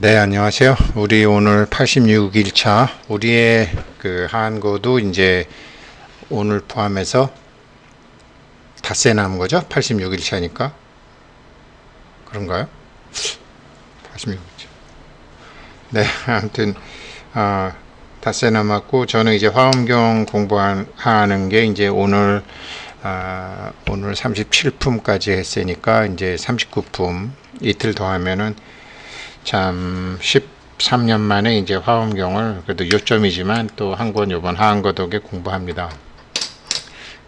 네, 안녕하세요. 우리 오늘 86일차, 우리의 그 한국도 이제 오늘 포함해서 닷새 남은 거죠? 86일차니까. 그런가요? 86일차. 네, 아무튼, 아, 닷새 남았고, 저는 이제 화엄경 공부하는 게 이제 오늘, 아, 오늘 37품까지 했으니까 이제 39품 이틀 더 하면은 참 13년 만에 이제 화엄경을 그래도 요점이지만 또 한 권 요번 하한거독에 공부합니다.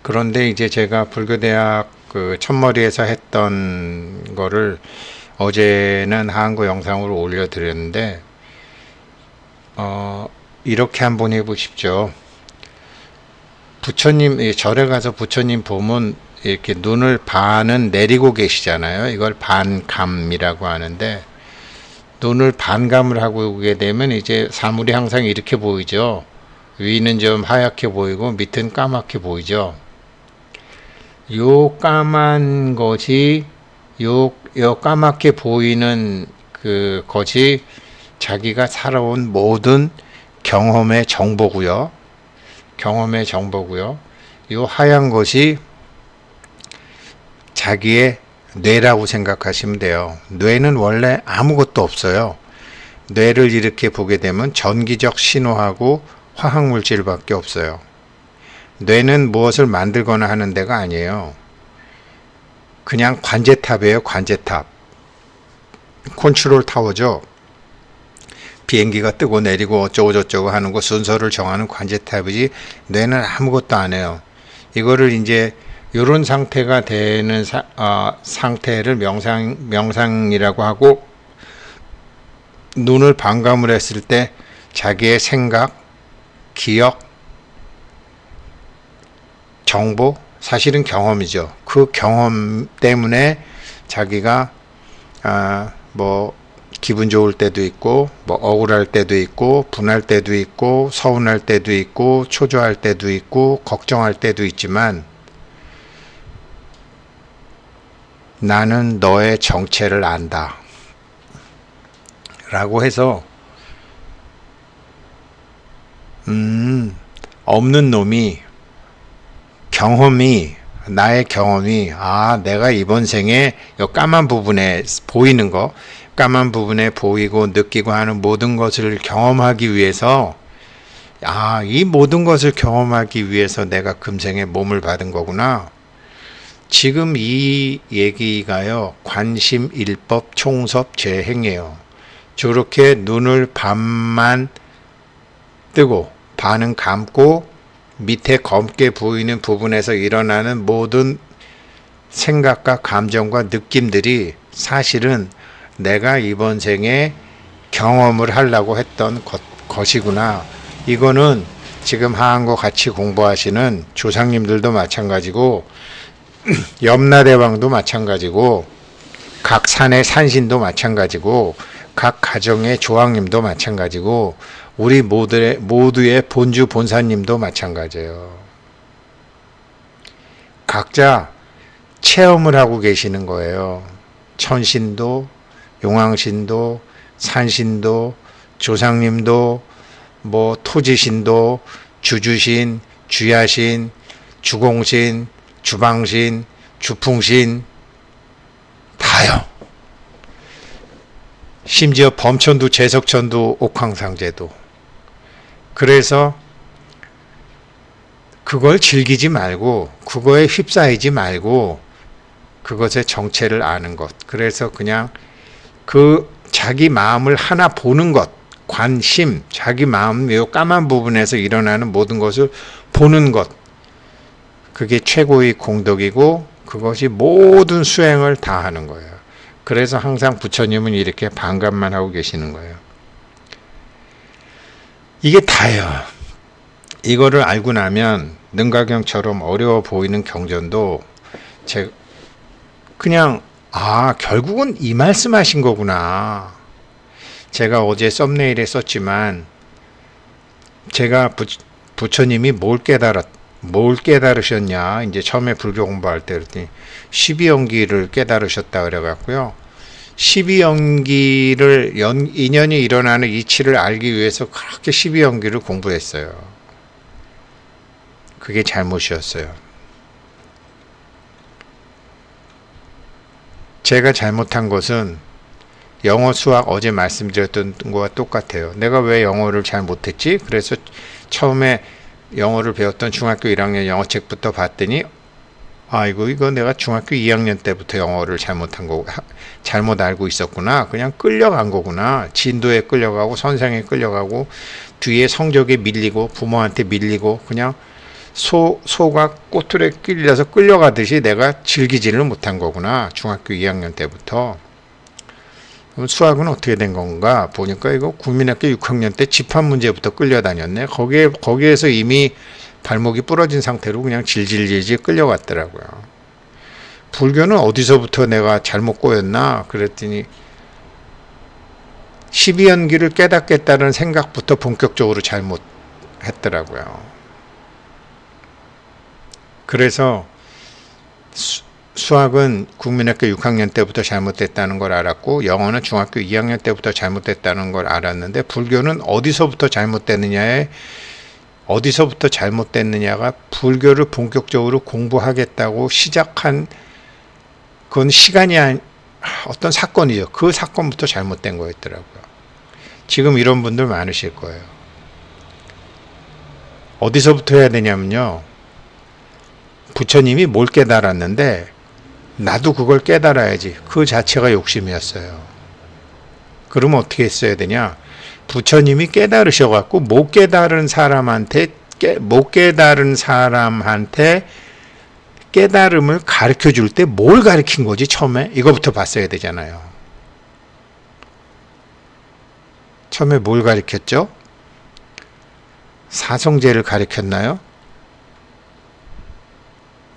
그런데 이제 제가 불교대학 그 첫머리에서 했던 거를 어제는 하한거 영상으로 올려드렸는데 어 이렇게 한번 해보십시오. 부처님 이 절에 가서 부처님 보면 이렇게 눈을 반은 내리고 계시잖아요. 이걸 반감이라고 하는데 눈을 반감을 하고 오게 되면 이제 사물이 항상 이렇게 보이죠. 위는 좀 하얗게 보이고 밑은 까맣게 보이죠. 요 까만 것이 요, 요 까맣게 보이는 그 것이 자기가 살아온 모든 경험의 정보고요. 경험의 정보고요. 요 하얀 것이 자기의 뇌라고 생각하시면 돼요. 뇌는 원래 아무것도 없어요. 뇌를 이렇게 보게 되면 전기적 신호하고 화학 물질밖에 없어요. 뇌는 무엇을 만들거나 하는 데가 아니에요. 그냥 관제탑이에요, 관제탑. 컨트롤 타워죠. 비행기가 뜨고 내리고 어쩌고저쩌고 하는 거 순서를 정하는 관제탑이지 뇌는 아무것도 안 해요. 이거를 이제 이런 상태가 되는 사, 어, 상태를 명상 명상이라고 하고 눈을 반감을 했을 때 자기의 생각, 기억, 정보, 사실은 경험이죠. 그 경험 때문에 자기가 아, 뭐 기분 좋을 때도 있고 뭐 억울할 때도 있고 분할 때도 있고 서운할 때도 있고 초조할 때도 있고 걱정할 때도 있지만 나는 너의 정체를 안다. 라고 해서, 음, 없는 놈이, 경험이, 나의 경험이, 아, 내가 이번 생에 요 까만 부분에 보이는 거, 까만 부분에 보이고 느끼고 하는 모든 것을 경험하기 위해서, 아, 이 모든 것을 경험하기 위해서 내가 금생에 몸을 받은 거구나. 지금 이 얘기가요, 관심 일법 총섭 재행이에요. 저렇게 눈을 반만 뜨고, 반은 감고, 밑에 검게 보이는 부분에서 일어나는 모든 생각과 감정과 느낌들이 사실은 내가 이번 생에 경험을 하려고 했던 것, 것이구나. 이거는 지금 하한거 같이 공부하시는 조상님들도 마찬가지고 염라대왕도 마찬가지고 각 산의 산신도 마찬가지고 각 가정의 조왕님도 마찬가지고 우리 모두의 모두의 본주 본사님도 마찬가지예요. 각자 체험을 하고 계시는 거예요. 천신도, 용왕신도, 산신도, 조상님도, 뭐 토지신도, 주주신, 주야신, 주공신, 주방신, 주풍신 다요. 심지어 범천도 재석천도 옥황상제도. 그래서 그걸 즐기지 말고 그거에 휩싸이지 말고 그것의 정체를 아는 것. 그래서 그냥 그 자기 마음을 하나 보는 것. 관심, 자기 마음 요 까만 부분에서 일어나는 모든 것을 보는 것. 그게 최고의 공덕이고 그것이 모든 수행을 다 하는 거예요. 그래서 항상 부처님은 이렇게 반감만 하고 계시는 거예요. 이게 다예요. 이거를 알고 나면 능가경처럼 어려워 보이는 경전도 제 그냥 아 결국은 이 말씀하신 거구나. 제가 어제 썸네일에 썼지만 제가 부, 부처님이 뭘 깨달았 뭘 깨달으셨냐? 이제 처음에 불교 공부할 때 그랬더니 12연기를 깨달으셨다 그래갖고요. 12연기를 연, 인연이 일어나는 이치를 알기 위해서 그렇게 12연기를 공부했어요. 그게 잘못이었어요. 제가 잘못한 것은 영어 수학 어제 말씀드렸던 거와 똑같아요. 내가 왜 영어를 잘 못했지? 그래서 처음에 영어를 배웠던 중학교 1학년 영어책부터 봤더니 아이고 이거 내가 중학교 2학년 때부터 영어를 잘못한 거고 잘못 알고 있었구나. 그냥 끌려간 거구나. 진도에 끌려가고 선생에 끌려가고 뒤에 성적에 밀리고 부모한테 밀리고 그냥 소 소가 꼬투리에 끌려서 끌려가듯이 내가 즐기지를 못한 거구나. 중학교 2학년 때부터. 그럼 수학은 어떻게 된 건가 보니까 이거 국민학교 6학년 때 집합 문제부터 끌려다녔네. 거기에 거기에서 이미 발목이 부러진 상태로 그냥 질질질질 끌려갔더라고요. 불교는 어디서부터 내가 잘못 꼬였나 그랬더니 12연기를 깨닫겠다는 생각부터 본격적으로 잘못했더라고요. 그래서 수, 수학은 국민학교 6학년 때부터 잘못됐다는 걸 알았고 영어는 중학교 2학년 때부터 잘못됐다는 걸 알았는데 불교는 어디서부터 잘못됐느냐에 어디서부터 잘못됐느냐가 불교를 본격적으로 공부하겠다고 시작한 그건 시간이 한 어떤 사건이죠. 그 사건부터 잘못된 거였더라고요. 지금 이런 분들 많으실 거예요. 어디서부터 해야 되냐면요. 부처님이 뭘 깨달았는데 나도 그걸 깨달아야지. 그 자체가 욕심이었어요. 그러면 어떻게 했어야 되냐? 부처님이 깨달으셔 갖고 못 깨달은 사람한테 깨, 못 깨달은 사람한테 깨달음을 가르쳐 줄 때 뭘 가르친 거지 처음에 이거부터 봤어야 되잖아요. 처음에 뭘 가르쳤죠? 사성제를 가르쳤나요?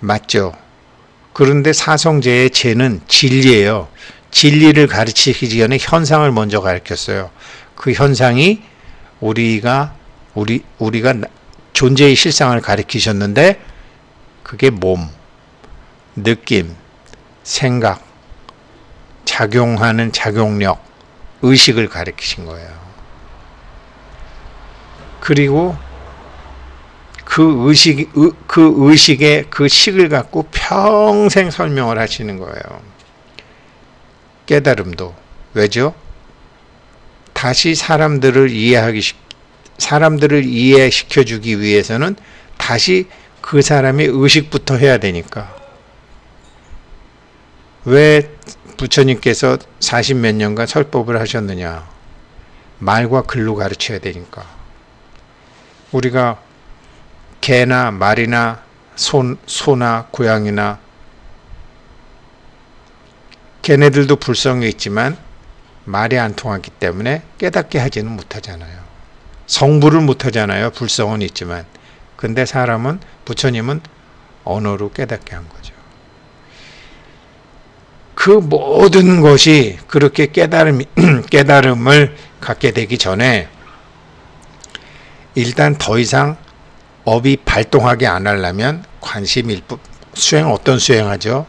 맞죠. 그런데 사성제의 제는 진리예요. 진리를 가르치기 전에 현상을 먼저 가르쳤어요. 그 현상이 우리가 우리 우리가 존재의 실상을 가리키셨는데 그게 몸, 느낌, 생각, 작용하는 작용력, 의식을 가리키신 거예요. 그리고 그 의식 그 의식의 그 식을 갖고 평생 설명을 하시는 거예요. 깨달음도 왜죠? 다시 사람들을 이해하기 사람들을 이해시켜 주기 위해서는 다시 그 사람의 의식부터 해야 되니까. 왜 부처님께서 40 몇 년간 설법을 하셨느냐? 말과 글로 가르쳐야 되니까. 우리가 개나 말이나 소, 소나 고양이나 걔네들도 불성이 있지만 말이 안 통하기 때문에 깨닫게 하지는 못하잖아요. 성부를 못하잖아요. 불성은 있지만. 근데 사람은 부처님은 언어로 깨닫게 한 거죠. 그 모든 것이 그렇게 깨달음, 깨달음을 갖게 되기 전에 일단 더 이상 업이 발동하게 안 하려면 관심 일부 수행 어떤 수행하죠?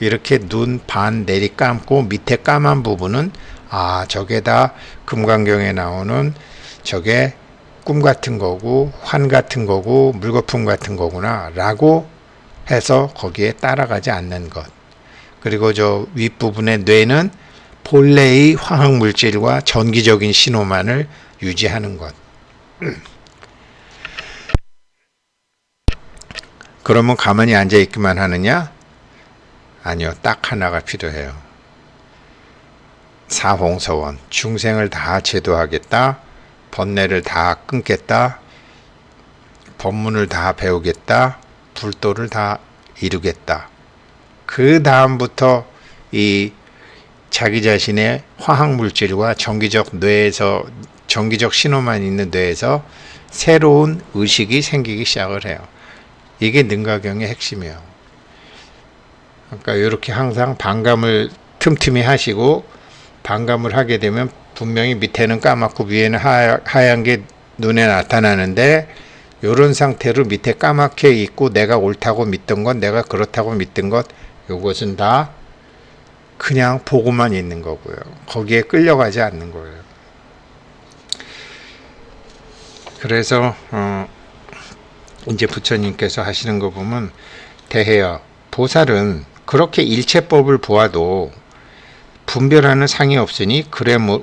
이렇게 눈 반 내리 감고 밑에 까만 부분은 아 저게 다 금강경에 나오는 저게 꿈 같은 거고 환 같은 거고 물거품 같은 거구나 라고 해서 거기에 따라가지 않는 것. 그리고 저 윗부분의 뇌는 본래의 화학물질과 전기적인 신호만을 유지하는 것 그러면 가만히 앉아 있기만 하느냐? 아니요, 딱 하나가 필요해요. 사홍서원, 중생을 다 제도하겠다, 번뇌를 다 끊겠다, 법문을 다 배우겠다, 불도를 다 이루겠다. 그 다음부터 이 자기 자신의 화학 물질과 전기적 뇌에서 전기적 신호만 있는 뇌에서 새로운 의식이 생기기 시작을 해요. 이게 능가경의 핵심이에요. 그러니까 이렇게 항상 반감을 틈틈이 하시고 반감을 하게 되면 분명히 밑에는 까맣고 위에는 하얀 게 눈에 나타나는데 이런 상태로 밑에 까맣게 있고 내가 옳다고 믿던 것, 내가 그렇다고 믿던 것, 이것은 다 그냥 보고만 있는 거고요. 거기에 끌려가지 않는 거예요. 그래서 어 이제 부처님께서 하시는 거 보면 대해여 보살은 그렇게 일체법을 보아도 분별하는 상이 없으니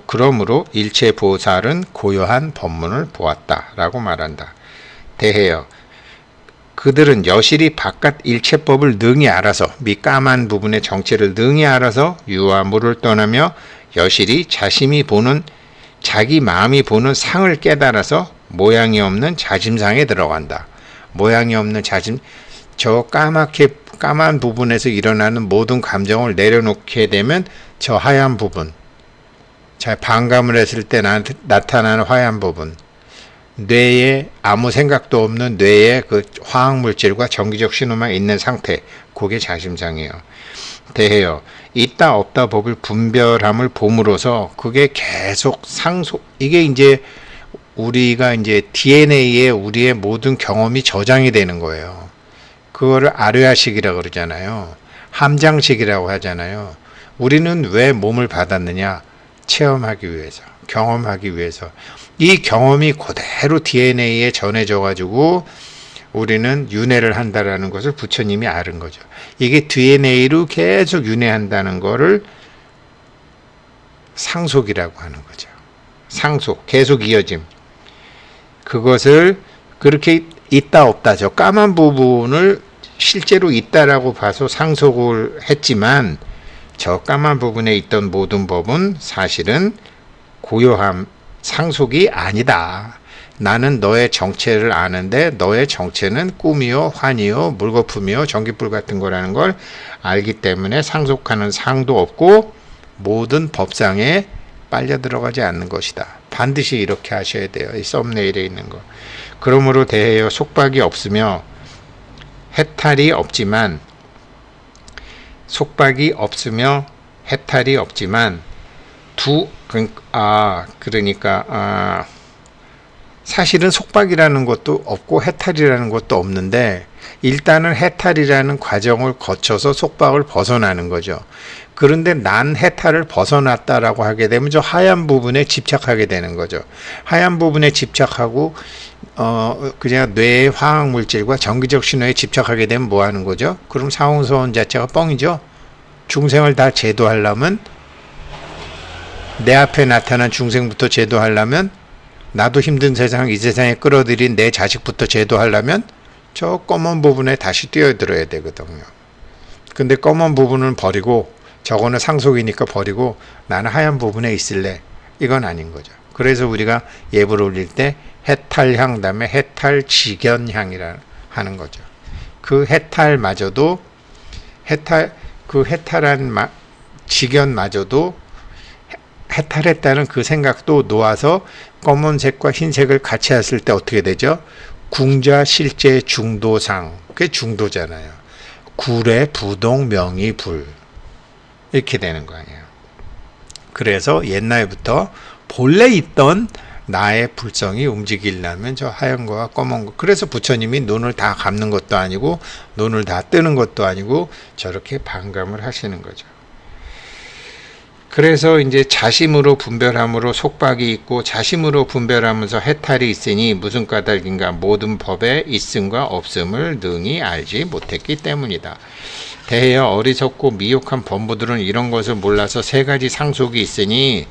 그러므로 일체 보살은 고요한 법문을 보았다라고 말한다. 대해여 그들은 여실히 바깥 일체법을 능히 알아서 미 까만 부분의 정체를 능히 알아서 유와 물을 떠나며 여실히 자심이 보는 자기 마음이 보는 상을 깨달아서 모양이 없는 자심상에 들어간다. 모양이 없는 자심 저 까맣게 까만 부분에서 일어나는 모든 감정을 내려놓게 되면 저 하얀 부분 자 반감을 했을 때 나, 나타나는 하얀 부분 뇌에 아무 생각도 없는 뇌에 그 화학 물질과 전기적 신호만 있는 상태 그게 자심상이에요. 대해요. 있다 없다 법을 분별함을 봄으로써 그게 계속 상속 이게 이제 우리가 이제 DNA에 우리의 모든 경험이 저장이 되는 거예요. 그거를 아뢰아식이라고 그러잖아요. 함장식이라고 하잖아요. 우리는 왜 몸을 받았느냐? 체험하기 위해서, 경험하기 위해서. 이 경험이 그대로 DNA에 전해져 가지고 우리는 윤회를 한다라는 것을 부처님이 아는 거죠. 이게 DNA로 계속 윤회한다는 거를 상속이라고 하는 거죠. 상속, 계속 이어짐. 그것을 그렇게 있다 없다 저 까만 부분을 실제로 있다라고 봐서 상속을 했지만 저 까만 부분에 있던 모든 법은 사실은 고요함 상속이 아니다. 나는 너의 정체를 아는데 너의 정체는 꿈이요, 환이요, 물거품이요, 전기불 같은 거라는 걸 알기 때문에 상속하는 상도 없고 모든 법상에 빨려 들어가지 않는 것이다. 반드시 이렇게 하셔야 돼요. 이 썸네일에 있는 거. 그러므로 대해여 속박이 없으며 해탈이 없지만 속박이 없으며 해탈이 없지만 두, 그, 아, 그러니까, 아, 사실은 속박이라는 것도 없고 해탈이라는 것도 없는데 일단은 해탈이라는 과정을 거쳐서 속박을 벗어나는 거죠. 그런데 난 해탈을 벗어났다라고 하게 되면 저 하얀 부분에 집착하게 되는 거죠. 하얀 부분에 집착하고 어 그냥 뇌의 화학 물질과 전기적 신호에 집착하게 되면 뭐 하는 거죠? 그럼 사홍소원 자체가 뻥이죠. 중생을 다 제도하려면 내 앞에 나타난 중생부터 제도하려면 나도 힘든 세상 이 세상에 끌어들인 내 자식부터 제도하려면 저 검은 부분에 다시 뛰어들어야 되거든요. 근데 검은 부분은 버리고 저거는 상속이니까 버리고 나는 하얀 부분에 있을래. 이건 아닌 거죠. 그래서 우리가 예불 올릴 때 해탈향 다음에 해탈지견향이라 하는 거죠. 그 해탈마저도 해탈 그 해탈한 마, 지견마저도 해탈했다는 그 생각도 놓아서 검은색과 흰색을 같이 했을 때 어떻게 되죠? 궁자 실제 중도상 그게 중도잖아요. 구례 부동 명의 불 이렇게 되는 거 아니에요. 그래서 옛날부터 본래 있던 나의 불성이 움직이려면 저 하얀 거와 검은 거. 그래서 부처님이 눈을 다 감는 것도 아니고 눈을 다 뜨는 것도 아니고 저렇게 반감을 하시는 거죠. 그래서 이제 자심으로 분별함으로 속박이 있고 자심으로 분별하면서 해탈이 있으니 무슨 까닭인가 모든 법의 있음과 없음을 능히 알지 못했기 때문이다. 대여 어리석고 미혹한 범부들은 이런 것을 몰라서 세 가지 상속이 있으니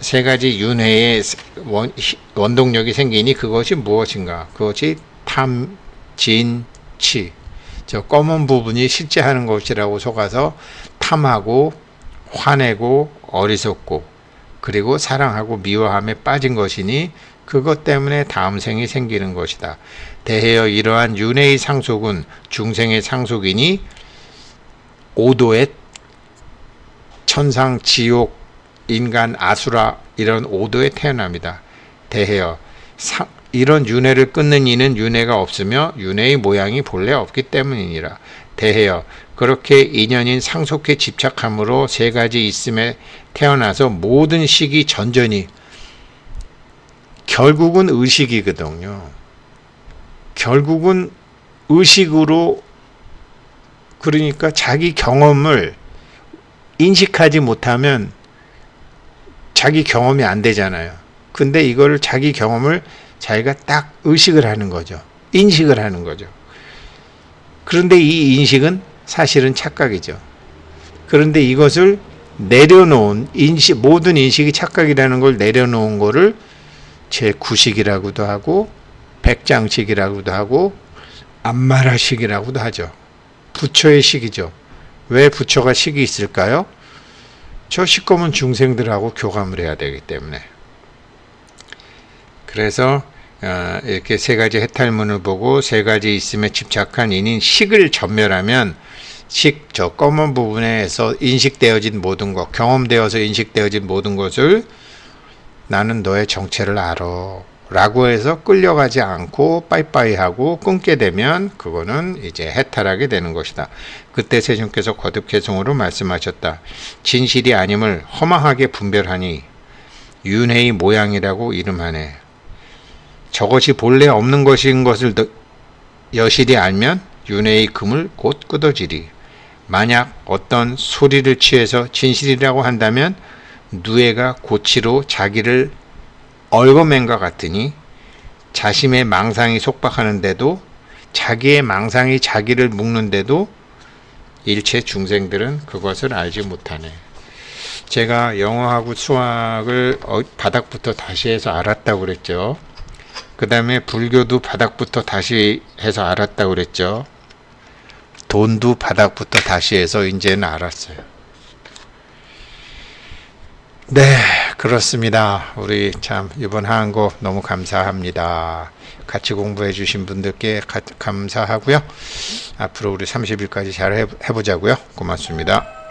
세 가지 윤회의 원, 원동력이 생기니 그것이 무엇인가? 그것이 탐, 진, 치. 저 검은 부분이 실제 하는 것이라고 속아서 탐하고 화내고 어리석고 그리고 사랑하고 미워함에 빠진 것이니 그것 때문에 다음 생이 생기는 것이다. 대해여 이러한 윤회의 상속은 중생의 상속이니 오도의 천상 지옥 인간 아수라 이런 오도에 태어납니다. 대해여 상, 이런 윤회를 끊는 이는 윤회가 없으며 윤회의 모양이 본래 없기 때문이니라. 대해여 그렇게 인연인 상속에 집착함으로 세 가지 있음에 태어나서 모든 식이 전전이 결국은 의식이거든요. 결국은 의식으로 그러니까 자기 경험을 인식하지 못하면 자기 경험이 안 되잖아요. 근데 이거를 자기 경험을 자기가 딱 의식을 하는 거죠. 인식을 하는 거죠. 그런데 이 인식은 사실은 착각이죠. 그런데 이것을 내려놓은 인식 모든 인식이 착각이라는 걸 내려놓은 거를 제9식이라고도 하고 백장식이라고도 하고 안마라식이라고도 하죠. 부처의 식이죠. 왜 부처가 식이 있을까요? 저 시꺼먼 중생들하고 교감을 해야 되기 때문에. 그래서 어, 이렇게 세 가지 해탈문을 보고 세 가지 있음에 집착한 인인 식을 전멸하면 식 저 검은 부분에서 인식되어진 모든 것, 경험되어서 인식되어진 모든 것을 나는 너의 정체를 알아. 라고 해서 끌려가지 않고 빠이빠이 하고 끊게 되면 그거는 이제 해탈하게 되는 것이다. 그때 세존께서 거듭 개성으로 말씀하셨다. 진실이 아님을 허망하게 분별하니 윤회의 모양이라고 이름하네. 저것이 본래 없는 것인 것을 너- 여실히 알면 윤회의 금을 곧 끊어지리. 만약 어떤 소리를 취해서 진실이라고 한다면 누에가 고치로 자기를 것 같으니 자신의 망상이 속박하는데도 자기의 망상이 자기를 묶는데도 일체 중생들은 그것을 알지 못하네. 제가 영어하고 수학을 어- 바닥부터 다시 해서 알았다고 그랬죠. 그 다음에 불교도 바닥부터 다시 해서 알았다고 그랬죠. 돈도 바닥부터 다시 해서 이제는 알았어요. 네, 그렇습니다. 우리 참 이번 한거 너무 감사합니다. 같이 공부해 주신 분들께 가- 감사하고요. 앞으로 우리 30일까지 잘 해, 해보자고요. 고맙습니다.